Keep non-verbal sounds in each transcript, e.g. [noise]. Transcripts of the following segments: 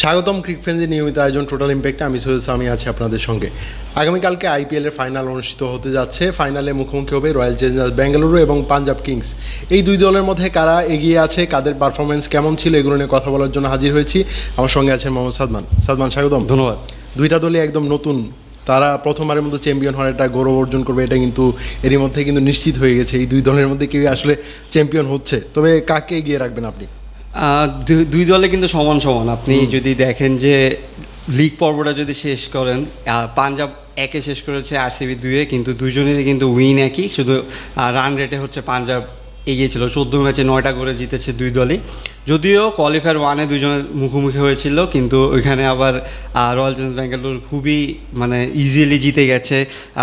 স্বাগতম ক্রিক ফ্রেন্ডের নিয়মিত আয়োজন টোটাল ইম্প্যাক্টে আমি সৈয়দ সামি আছি আপনাদের সঙ্গে। আগামীকালকে আইপিএল এর ফাইনাল অনুষ্ঠিত হতে যাচ্ছে। ফাইনালে মুখোমুখি হবে রয়্যাল চ্যালেঞ্জার্স বেঙ্গালুরু এবং পাঞ্জাব কিংস এই দুই দলের মধ্যে কারা এগিয়ে আছে কাদের পারফরমেন্স কেমন ছিল এগুলো নিয়ে কথা বলার জন্য হাজির হয়েছি। আমার সঙ্গে আছেন মোহাম্মদ সাদমান। সাদমান স্বাগতম। ধন্যবাদ। দুইটা দলই একদম নতুন। তারা প্রথমবারের মতো চ্যাম্পিয়ন হওয়ার একটা গৌরব অর্জন করবে এটা কিন্তু এরই মধ্যে কিন্তু নিশ্চিত হয়ে গেছে। এই দুই দলের মধ্যে কেউ আসলে চ্যাম্পিয়ন হচ্ছে। তবে কাকে এগিয়ে রাখবেন আপনি? দুই দলে কিন্তু সমান সমান। আপনি যদি দেখেন যে লিগ পর্বটা যদি শেষ করেন পাঞ্জাব একে শেষ করেছে আরসিবি দুয়ে কিন্তু দুজনেরই কিন্তু উইন একই। শুধু রান রেটে হচ্ছে পাঞ্জাব এগিয়ে ছিল চোদ্দ ম্যাচে নয়টা করে জিতেছে দুই দলই। যদিও কোয়ালিফায়ার ওয়ানে দুজনের মুখোমুখি হয়েছিল, কিন্তু ওইখানে আবার রয়্যাল চ্যালেঞ্জ ব্যাঙ্গালোর খুবই মানে ইজিলি জিতে গেছে।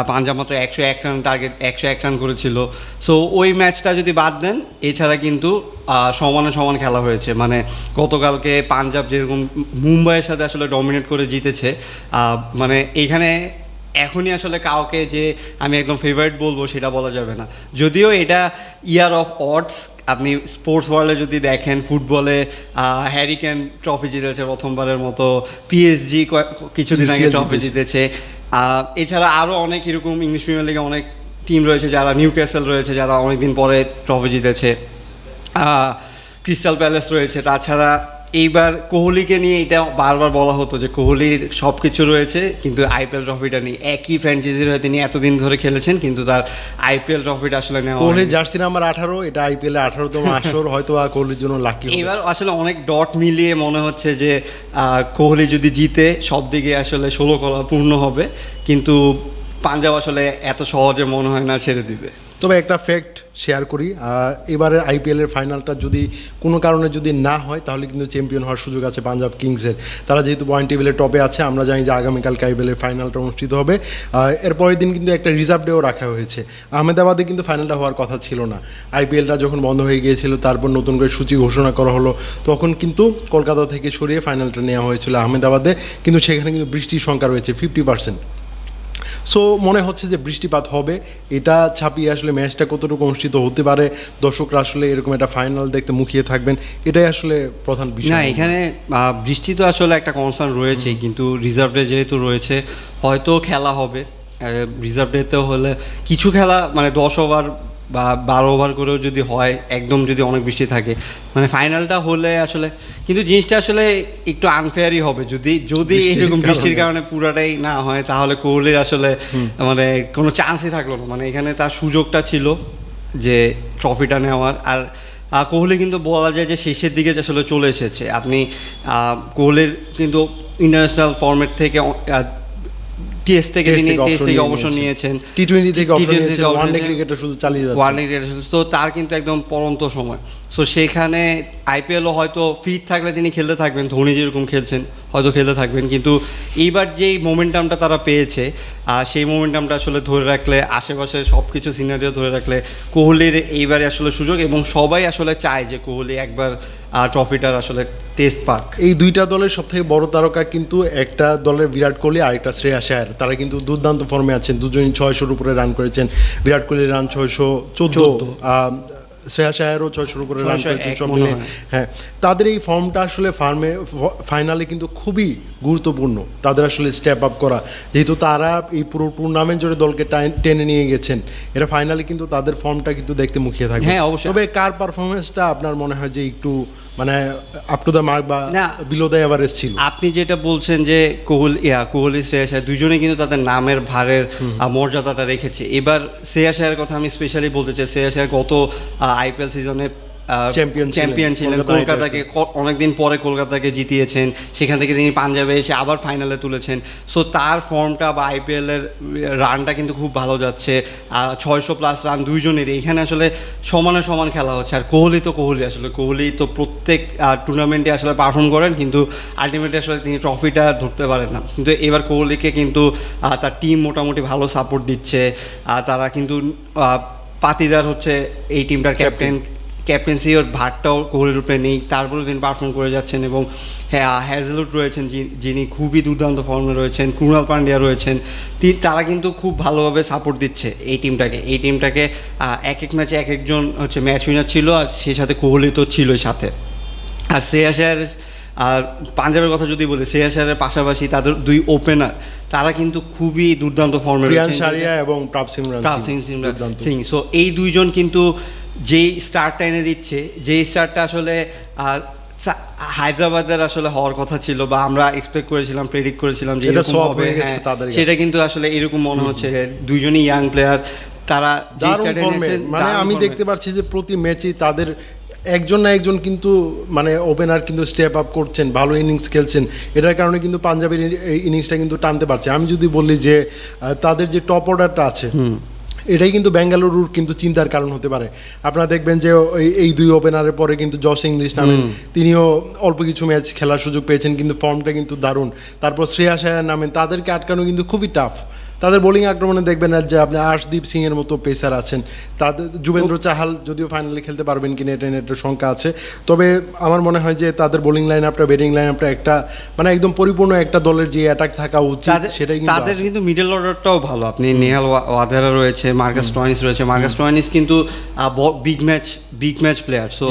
পাঞ্জাব মাত্র একশো এক রান টার্গেট একশো এক রান করেছিল। সো ওই ম্যাচটা যদি বাদ দেন, এছাড়া কিন্তু সমানে সমান খেলা হয়েছে। মানে গতকালকে পাঞ্জাব যেরকম মুম্বাইয়ের সাথে আসলে ডমিনেট করে জিতেছে মানে এইখানে এখনই আসলে কাউকে যে আমি একদম ফেভারিট বলব সেটা বলা যাবে না। যদিও এটা ইয়ার অফ অডস আপনি স্পোর্টস ওয়ার্ল্ডে যদি দেখেন ফুটবলে হ্যারিকেন ট্রফি জিতেছে প্রথমবারের মতো পিএসজি কিছুদিন আগে ট্রফি জিতেছে। জিতেছে। এছাড়া আরও অনেক এরকম ইংলিশ প্রিমিয়ার লিগে অনেক টিম রয়েছে যারা নিউ ক্যাসেল রয়েছে যারা অনেকদিন পরে ট্রফি জিতেছে। ক্রিস্টাল প্যালেস রয়েছে তাছাড়া এইবার কোহলিকে নিয়ে এটা বারবার বলা হতো যে কোহলির সব কিছু রয়েছে কিন্তু আইপিএল ট্রফিটা নেই। একই ফ্র্যাঞ্চাইজির হয়ে তিনি এতদিন ধরে খেলেছেন কিন্তু তার আইপিএল ট্রফিটা আসলে নেওয়া হয়নি। জার্সি নাম্বার আঠারো এটা আইপিএল এ আঠারোতম [laughs] আসর হয়তো বা কোহলির জন্য লাকি এবার আসলে অনেক ডট মিলিয়ে মনে হচ্ছে যে কোহলি যদি জিতে সব দিকে আসলে ষোলো কলা পূর্ণ হবে কিন্তু পাঞ্জাব আসলে এত সহজে মনে হয় না ছেড়ে দিবে। তবে একটা ফ্যাক্ট শেয়ার করি এবারের আইপিএল এর ফাইনালটা যদি কোনো কারণে যদি না হয় তাহলে কিন্তু চ্যাম্পিয়ন হওয়ার সুযোগ আছে পাঞ্জাব কিংসের তারা যেহেতু পয়েন্ট টেবিলের টপে আছে আমরা জানি যে আগামীকালকে আইপিএল এর ফাইনালটা অনুষ্ঠিত হবে। আহ, এর পরের দিন কিন্তু একটা রিজার্ভ ডেও রাখা হয়েছে। আহমেদাবাদে কিন্তু ফাইনালটা হওয়ার কথা ছিল না। আইপিএলটা যখন বন্ধ হয়ে গিয়েছিল তারপর নতুন করে সূচি ঘোষণা করা হলো তখন কিন্তু কলকাতা থেকে সরিয়ে ফাইনালটা নেওয়া হয়েছিল আহমেদাবাদে। কিন্তু সেখানে কিন্তু বৃষ্টির সংখ্যা রয়েছে ফিফটি পার্সেন্ট সো মনে হচ্ছে যে বৃষ্টিপাত হবে। এটা ছাপিয়ে আসলে ম্যাচটা কতটুকু অনুষ্ঠিত হতে পারে দর্শকরা আসলে এরকম একটা ফাইনাল দেখতে মুখিয়ে থাকবেন এটাই আসলে প্রধান বিষয়। না এখানে বৃষ্টি তো আসলে একটা কনসার্ন রয়েছে কিন্তু রিজার্ভে ডে যেহেতু রয়েছে হয়তো খেলা হবে। রিজার্ভ ডেতে হলে কিছু খেলা মানে দশ ওভার বা বারো ওভার করেও যদি হয় একদম যদি অনেক বৃষ্টি থাকে মানে ফাইনালটা হলে আসলে কিন্তু জিনিসটা আসলে একটু আনফেয়ারই হবে। যদি যদি এরকম বৃষ্টির কারণে। পুরাটাই না হয় তাহলে কোহলির আসলে মানে কোনো চান্সই থাকল না। মানে এখানে তার সুযোগটা ছিল যে ট্রফিটা নেওয়ার। আর কোহলি কিন্তু বলা যায় যে শেষের দিকে যে আসলে চলে এসেছে। আপনি কোহলির কিন্তু ইন্টারন্যাশনাল ফরম্যাট থেকে টেস্ট থেকে তিনি অবসর থেকে অবসর নিয়েছেন। নিয়েছেন টি-টোয়েন্টি থেকে অবসর T20 নিয়েছে, থেকে ওয়ানডে নিয়েছেন। শুধু চালিয়ে যাচ্ছে। ওয়ান ডে তো তার কিন্তু একদম পরন্ত সময় সো সেখানে আইপিএলও হয়তো ফিট থাকলে তিনি খেলতে থাকবেন ধোনি যেরকম খেলছেন হয়তো খেলতে থাকবেন কিন্তু এইবার যেই মোমেন্টামটা তারা পেয়েছে আর সেই মোমেন্টামটা আসলে ধরে রাখলে আশেপাশে সব কিছু সিনারিও ধরে রাখলে কোহলির এইবারে আসলে সুযোগ এবং সবাই আসলে চায় যে কোহলি একবার ট্রফিটার আসলে টেস্ট পাক এই দুইটা দলের সব থেকে বড় তারকা কিন্তু একটা দলের বিরাট কোহলি আর একটা শ্রেয়া আয়ার তারা কিন্তু দুর্দান্ত ফর্মে আছেন। দুজনই ছয়শোর উপরে রান করেছেন। বিরাট কোহলির রান ছয়শো চোদ্দ 14 শ্রেয়া আয়ারও ছয়শোর উপরে রান করেছেন সব মিলে। হ্যাঁ। তাদের এই ফর্মটা আসলে ফার্মে ফাইনালে কিন্তু খুবই গুরুত্বপূর্ণ। তাদের আসলে স্টেপ আপ করা। যেহেতু তারা এই পুরো টুর্নামেন্ট জুড়ে দলকে টেনে নিয়ে গেছেন এটা ফাইনালে কিন্তু তাদের ফর্মটা কিন্তু দেখতে মুখিয়ে থাকবে। হ্যাঁ, অবশ্যই। তবে কার পারফরমেন্সটা আপনার মনে হয় যে একটু মানে আপ টু দ্য মার্ক বা। বিলো দ্য এভারেজ ছিল। আপনি যেটা বলছেন যে কোহল ইয়া কোহলি শ্রেয়া আয়ার দুজনে কিন্তু তাদের নামের ভারের মর্যাদাটা রেখেছে। এবার শ্রেয়া আয়ার কথা আমি স্পেশালি বলতে চাই। শ্রেয়া আয়ার গত আইপিএল সিজনে ছিলেন, চ্যাম্পিয়ন ছিলেন। কলকাতাকে অনেকদিন পরে কলকাতাকে জিতিয়েছেন। সেখান থেকে তিনি পাঞ্জাবে এসে আবার ফাইনালে তুলেছেন। সো তার ফর্মটা বা আইপিএল এর রানটা কিন্তু খুব ভালো যাচ্ছে। ছয়শো প্লাস রান দুইজনের এখানে আসলে সমানে সমান খেলা হচ্ছে। আর কোহলি তো কোহলি আসলে। কোহলি তো প্রত্যেক টুর্নামেন্টে আসলে পারফর্ম করেন। কিন্তু আলটিমেটলি আসলে তিনি ট্রফিটা ধরতে পারেন না। কিন্তু এবার কোহলিকে কিন্তু তার টিম মোটামুটি ভালো সাপোর্ট দিচ্ছে। আর তারা কিন্তু পাতিদার হচ্ছে এই টিমটার ক্যাপ্টেন ক্যাপ্টেন্সি ওর ভারটাও কোহলির উপরে নেই। তারপরেও তিনি পারফর্ম করে যাচ্ছেন এবং হ্যাঁ হ্যাজেলুড রয়েছেন যিনি খুবই দুর্দান্ত ফর্মে রয়েছেন কুণাল পান্ডিয়া রয়েছেন। তারা কিন্তু খুব ভালোভাবে সাপোর্ট দিচ্ছে এই টিমটাকে এই টিমটাকে এক এক ম্যাচে এক একজন হচ্ছে ম্যাচ উইনার ছিল আর সেই সাথে কোহলি তো ছিলই সাথে। আর শ্রেয়াস আর পাঞ্জাবের কথা যদি বলি শ্রেয়া শায়ারের পাশাপাশি তাদের দুই ওপেনার তারা কিন্তু খুবই দুর্দান্ত ফর্মে সারিয়া এবং প্রাপ সিং সিং সিং। সো এই দুইজন কিন্তু যেই স্টারটা এনে দিচ্ছে যেই স্টারটা আসলে হায়দ্রাবাদের আসলে হওয়ার কথা ছিল বা আমরা এক্সপেক্ট করেছিলাম প্রেডিক্ট করেছিলাম যে এটা এরকম হবে হয়ে সেটা কিন্তু আসলে এরকম মনে হচ্ছে দুইজনই ইয়াং প্লেয়ার তারা মানে আমি দেখতে পাচ্ছি যে প্রতি ম্যাচেই তাদের একজন না একজন কিন্তু মানে ওপেনার কিন্তু স্টেপ আপ করছেন ভালো ইনিংস খেলছেন। এটার কারণে কিন্তু পাঞ্জাবের ইনিংসটা কিন্তু টানতে পারছে। আমি যদি বলি যে তাদের যে টপ অর্ডারটা আছে এটাই কিন্তু বেঙ্গালুরুর কিন্তু চিন্তার কারণ হতে পারে। আপনারা দেখবেন যে এই- দুই ওপেনারের পরে কিন্তু জস ইংলিশ নামেন তিনিও অল্প কিছু ম্যাচ খেলার সুযোগ পেয়েছেন কিন্তু ফর্মটা কিন্তু দারুণ। তারপর শ্রেয়া শায়ার নামেন তাদেরকে আটকানো কিন্তু খুবই টাফ তাদের বোলিং আক্রমণে দেখবেন আর যে আপনি আর্শদীপ সিং এর মতো পেসার আছেন। তাদের যুবেন্দ্র চাহাল যদিও ফাইনালে খেলতে পারবেন কিনা এটা নিয়ে একটা শঙ্কা আছে। তবে আমার মনে হয় যে তাদের বোলিং লাইন আপটা ব্যাটিং লাইন আপটা একটা মানে একদম পরিপূর্ণ একটা দলের যে অ্যাটাক থাকা উচিত সেটাই কিন্তু তাদের কিন্তু মিডল অর্ডারটাও ভালো। আপনি নেহাল ওয়া- ওয়াদেরা রয়েছে মার্কাস টয়েনিস রয়েছে। মার্কাস টয়েনিস কিন্তু big match big match player so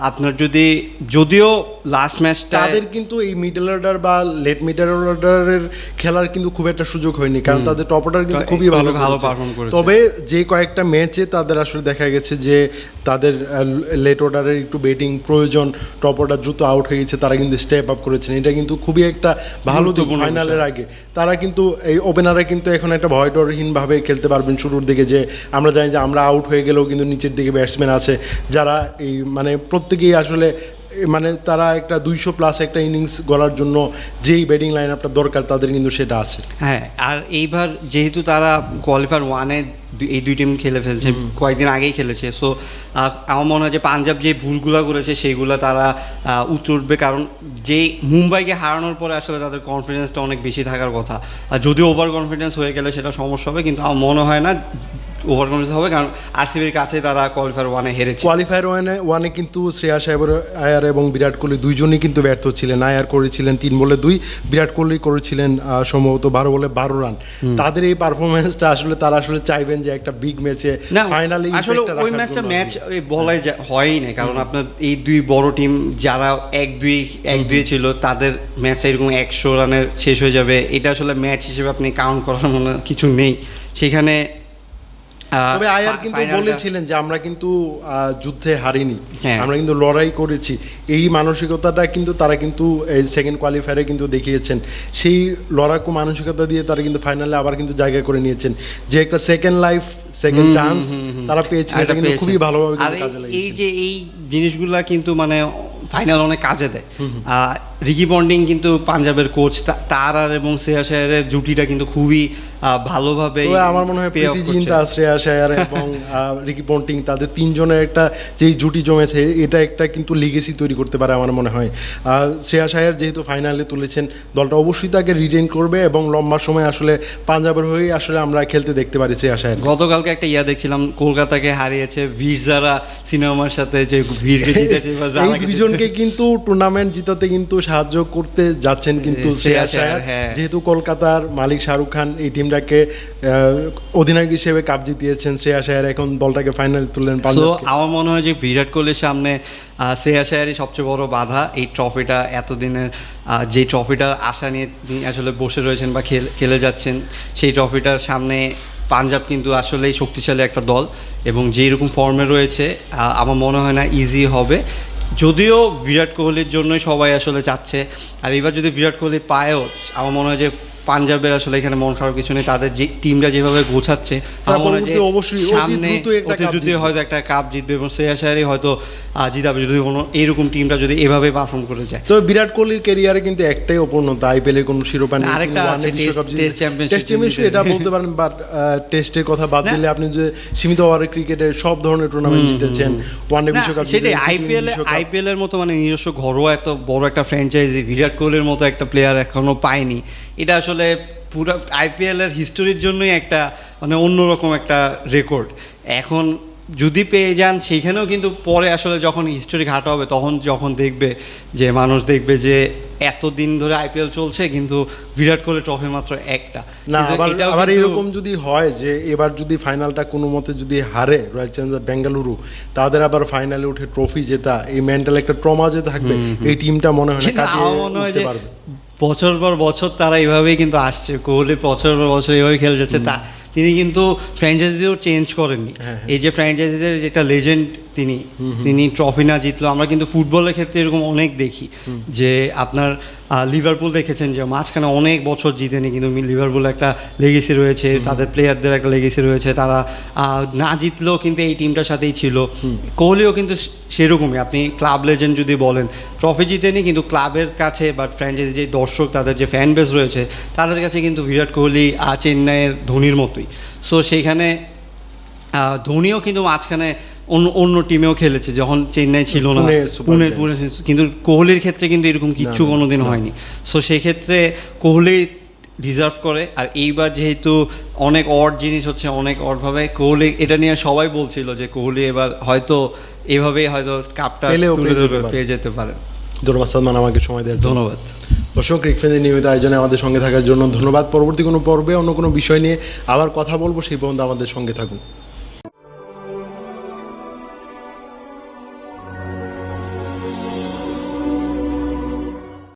আপনার যদি যদিও লাস্ট ম্যাচটা তাদের কিন্তু এই মিডল অর্ডার বা লেট মিডল অর্ডারের খেলার কিন্তু খুব একটা সুযোগ হয়নি কারণ তাদের টপ অর্ডার কিন্তু খুবই ভালো ভালো পারফর্ম করে করেছে। তবে যে কয়েকটা ম্যাচে তাদের আসলে দেখা গেছে যে তাদের লেট অর্ডারের একটু বেটিং প্রয়োজন টপ অর্ডার দ্রুত আউট হয়ে গেছে তারা কিন্তু স্টেপ আপ করেছেন। এটা কিন্তু খুবই একটা ভালো দিক ফাইনালের আগে। তারা কিন্তু এই ওপেনাররা কিন্তু এখন একটা ভয় ডরহীনভাবে খেলতে পারবেন শুরুর দিকে যে আমরা জানি যে আমরা আউট হয়ে গেলেও কিন্তু নিচের দিকে ব্যাটসম্যান আছে যারা এই মানে প্রত্যেকেই আসলে মানে তারা একটা দুইশো প্লাস একটা ইনিংস গড়ার জন্য যেই ব্যাটিং লাইন আপটা দরকার তাদের কিন্তু সেটা আছে। হ্যাঁ আর এইবার যেহেতু তারা কোয়ালিফায়ার ওয়ানে এই দুই টিম খেলে ফেলছে কয়েকদিন আগেই খেলেছে। সো আমার মনে হয় যে পাঞ্জাব যে ভুলগুলো করেছে সেইগুলো তারা উত্তর উঠবে। কারণ যে মুম্বাইকে হারানোর পরে আসলে তাদের কনফিডেন্সটা অনেক বেশি থাকার কথা। আর যদি ওভার কনফিডেন্স হয়ে গেলে সেটা সমস্যা হবে কিন্তু আমার মনে হয় না ওভার কনফিডেন্স হবে কারণ আরসিবির কাছে তারা কোয়ালিফায়ার ওয়ানে হেরেছে। কোয়ালিফায়ার ওয়ানে ওয়ানে কিন্তু শ্রেয়া সাহেবের আয়ার এবং বিরাট কোহলি দুইজনই কিন্তু ব্যর্থ ছিলেন। আয়ার করেছিলেন তিন বলে দুই বিরাট কোহলি করেছিলেন সম্ভবত বারো বলে বারো রান। তাদের এই পারফরমেন্সটা আসলে তারা আসলে চাইবেন যে একটা বিগ ম্যাচে ফাইনালি আসলে ওই ম্যাচটা ম্যাচ ওই বলাই হয়ই না কারণ আপনার এই দুই বড় টিম যারা এক দুই এক দুই ছিল তাদের ম্যাচটা এরকম একশো রানের শেষ হয়ে যাবে। এটা আসলে ম্যাচ হিসেবে আপনি কাউন্ট করার মনে কিছু নেই। সেখানে তবে আয়ার কিন্তু বলেছিলেন যে আমরা কিন্তু যুদ্ধে হারিনি। হ্যাঁ। আমরা কিন্তু লড়াই করেছি। এই মানসিকতাটা কিন্তু তারা কিন্তু এই সেকেন্ড কোয়ালিফায়ারে কিন্তু দেখিয়েছেন। সেই লড়াকু মানসিকতা দিয়ে তারা কিন্তু ফাইনালে আবার কিন্তু জায়গা করে নিয়েছেন। যে একটা সেকেন্ড লাইফ সেকেন্ড চান্স তারা পেয়েছেন এটা কিন্তু খুবই ভালোভাবে কাজে এই- এই যে এই জিনিসগুলা কিন্তু মানে ফাইনাল অনেক কাজে দেয়। রিকি পন্ডিং কিন্তু পাঞ্জাবের কোচ তার আর এবং শ্রেয়া শায়ারের জুটিটা কিন্তু খুবই ভালোভাবে আমার মনে হয় প্রীতি জিন্তা শ্রেয়া শায়ার এবং [laughs] রিকি পন্টিং তাদের তিনজনের একটা যেই জুটি জমেছে এটা একটা কিন্তু লিগেসি তৈরি করতে পারে আমার মনে হয়। শ্রেয়া শায়ার যেহেতু ফাইনালে তুলেছেন দলটা অবশ্যই তাকে রিটেন করবে এবং লম্বা সময় আসলে পাঞ্জাবের হয়েই আসলে আমরা খেলতে দেখতে পারি শ্রেয়া শায়ার গতকালকে একটা ইয়া দেখছিলাম কলকাতাকে হারিয়েছে ভিরজারা সিনেমার সাথে যে ভিড়কে [laughs] জিতেছে এই জারাকে কিন্তু টুর্নামেন্ট জিতাতে কিন্তু সাহায্য করতে যাচ্ছেন কিন্তু শ্রেয়া শায়ার হ্যাঁ। যেহেতু কলকাতার মালিক শাহরুখ খান এই টিমটাকে অধিনায়ক হিসেবে কাপ জিতিয়েছেন শ্রেয়া শায়ার এখন দলটাকে ফাইনাল তুললেন আমার মনে হয় যে বিরাট কোহলির সামনে শ্রেয়া শায়ারই সবচেয়ে বড় বাধা এই ট্রফিটা এতদিনের যে ট্রফিটার আশা নিয়ে তিনি আসলে বসে রয়েছেন বা খেল- খেলে যাচ্ছেন সেই ট্রফিটার সামনে পাঞ্জাব কিন্তু আসলেই শক্তিশালী একটা দল এবং যেই রকম ফর্মে রয়েছে আমার মনে হয় না ইজি হবে। যদিও বিরাট কোহলির জন্যই সবাই আসলে চাচ্ছে। আর এবার যদি বিরাট কোহলি পায়ও, আমার মনে হয় যে পাঞ্জাবের আসলে এখানে মন খারাপ কিছু নেই। তাদের যে টিমটা যেভাবে গোছাচ্ছে হয় অবশ্যই সামনে জিতবে। হয়তো একটা কাপ জিতবে এবং শ্রেয়া শায়ারই হয়তো জিতাবে। যদি কোনো এইরকম টিমটা যদি এভাবে পারফর্ম করে যায়। তবে বিরাট কোহলির ক্যারিয়ারে কিন্তু একটাই অপূর্ণতা আইপিএল এর কোনো শিরোপা নেই আরেকটা আছে, টেস্ট- চ্যাম্পিয়নশিপ। এটা বলতে পারেন বাট টেস্টের কথা বাদ দিলে আপনি যে সীমিত ওভারের ক্রিকেটে সব ধরনের টুর্নামেন্ট জিতেছেন ওয়ানডে বিশ্বকাপ সেটাই আইপিএল আইপিএল এর মতো মানে নিজস্ব ঘরোয়া এত বড় একটা ফ্র্যাঞ্চাইজি বিরাট কোহলির মতো একটা প্লেয়ার এখনও পায়নি। এটা আসলে পুরো আইপিএল এর হিস্টোরির জন্যই একটা মানে অন্যরকম একটা রেকর্ড। এখন যদি পেয়ে যান সেইখানেও কিন্তু পরে আসলে যখন হিস্টোরি ঘাটা হবে তখন যখন দেখবে যে মানুষ দেখবে যে এতদিন ধরে আইপিএল চলছে কিন্তু বিরাট কোহলি ট্রফি মাত্র একটা। না আবার আবার এরকম যদি হয় যে এবার যদি ফাইনালটা কোনো মতে যদি হারে রয়্যাল চ্যালেঞ্জার বেঙ্গালুরু তাদের আবার ফাইনালে উঠে ট্রফি জেতা এই মেন্টাল একটা ট্রমা যে থাকবে এই টিমটা মনে হয় না মনে হয় যে বছর পর বছর তারা এভাবেই কিন্তু আসছে। কোহলি বছর পর বছর এভাবে খেলে যাচ্ছে তা তিনি কিন্তু ফ্র্যাঞ্চাইজিও চেঞ্জ করেননি। হ্যাঁ, এই যে ফ্র্যাঞ্চাইজিদের যেটা লেজেন্ড তিনি তিনি ট্রফি না জিতলো আমরা কিন্তু ফুটবলের ক্ষেত্রে এরকম অনেক দেখি যে আপনার লিভারপুল দেখেছেন যে মাঝখানে অনেক বছর জিতেনি কিন্তু লিভারপুল একটা লেগেসি রয়েছে তাদের প্লেয়ারদের একটা লেগেসি রয়েছে তারা না জিতলেও কিন্তু এই টিমটার সাথেই ছিল। কোহলিও কিন্তু সেরকমই আপনি ক্লাব লেজেন্ড যদি বলেন ট্রফি জিতেনি কিন্তু ক্লাবের কাছে বা ফ্র্যাঞ্চাইজি যে দর্শক তাদের যে ফ্যান বেস রয়েছে তাদের কাছে কিন্তু বিরাট কোহলি চেন্নাইয়ের ধোনির মতোই। সো সেইখানে ধোনিও কিন্তু মাঝখানে অন্য অন্য টিমেও খেলেছে যখন চেন্নাই ছিল না। পুনে পুনে কিন্তু কোহলির ক্ষেত্রে কিন্তু এরকম কিচ্ছু কোনোদিন হয়নি। সো সেক্ষেত্রে কোহলি ডিজার্ভ করে আর এইবার যেহেতু অনেক অড জিনিস হচ্ছে অনেক অডভাবে কোহলি এটা নিয়ে সবাই বলছিল যে কোহলি এবার হয়তো এভাবেই হয়তো কাপটা পেয়ে যেতে পারে। ধন্যবাদ সালমান আমাকে সময় দেওয়ার জন্য। ধন্যবাদ। দর্শক রিকফেন্সের নিয়মিত আয়োজনে আমাদের সঙ্গে থাকার জন্য ধন্যবাদ। পরবর্তী কোনো পর্বে অন্য কোনো বিষয় নিয়ে আবার কথা বলব সেই পর্যন্ত আমাদের সঙ্গে থাকুন।